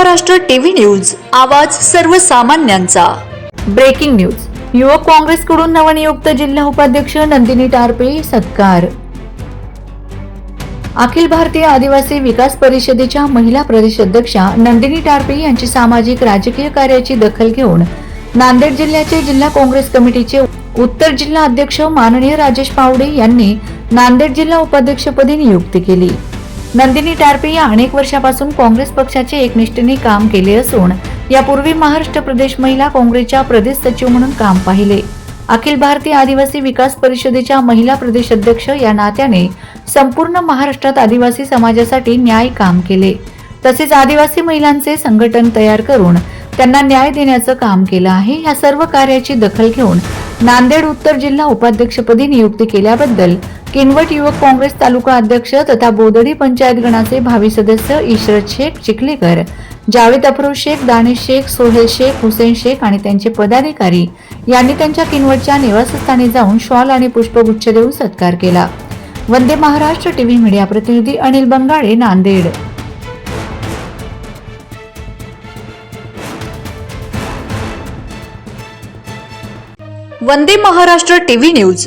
Maharashtra TV news आवाज सर्वसामान्यांचा. Breaking news. युवक काँग्रेसकडून नवनियुक्त जिल्हा उपाध्यक्ष नंदिनी टारपे सत्कार. अखिल भारतीय आदिवासी विकास परिषदेच्या महिला प्रदेश अध्यक्षा नंदिनी टारपे यांची सामाजिक राजकीय कार्याची दखल घेऊन नांदेड जिल्ह्याचे जिल्हा काँग्रेस कमिटीचे उत्तर जिल्हा अध्यक्ष माननीय राजेश पावडे यांनी नांदेड जिल्हा उपाध्यक्षपदी नियुक्ती केली. नंदिनी टारपे या अनेक वर्षापासून काँग्रेस पक्षाचे एकनिष्ठेने काम केले असून यापूर्वी महाराष्ट्र प्रदेश महिला काँग्रेसच्या प्रदेश सचिव म्हणून काम पाहिले. अखिल भारतीय आदिवासी विकास परिषदेच्या महिला प्रदेश अध्यक्ष या नात्याने संपूर्ण महाराष्ट्रात आदिवासी समाजासाठी न्याय काम केले. तसेच आदिवासी महिलांचे संघटन तयार करून त्यांना न्याय देण्याचं काम केलं आहे. या सर्व कार्याची दखल घेऊन नांदेड उत्तर जिल्हा उपाध्यक्षपदी नियुक्ती केल्याबद्दल किनवट युवक काँग्रेस तालुका अध्यक्ष तथा बोदडी पंचायत गणाचे भावी सदस्य इशरत शेख चिखलेकर जावेद अफरोज शेख दानिश शेख सोहेल शेख हुसेन शेख आणि त्यांचे पदाधिकारी यांनी त्यांच्या किनवटच्या निवासस्थानी जाऊन शॉल आणि पुष्पगुच्छ देऊन सत्कार केला. वंदे महाराष्ट्र टीव्ही मीडिया प्रतिनिधी अनिल बंगाळे नांदेड. वंदे महाराष्ट्र टीव्ही न्यूज.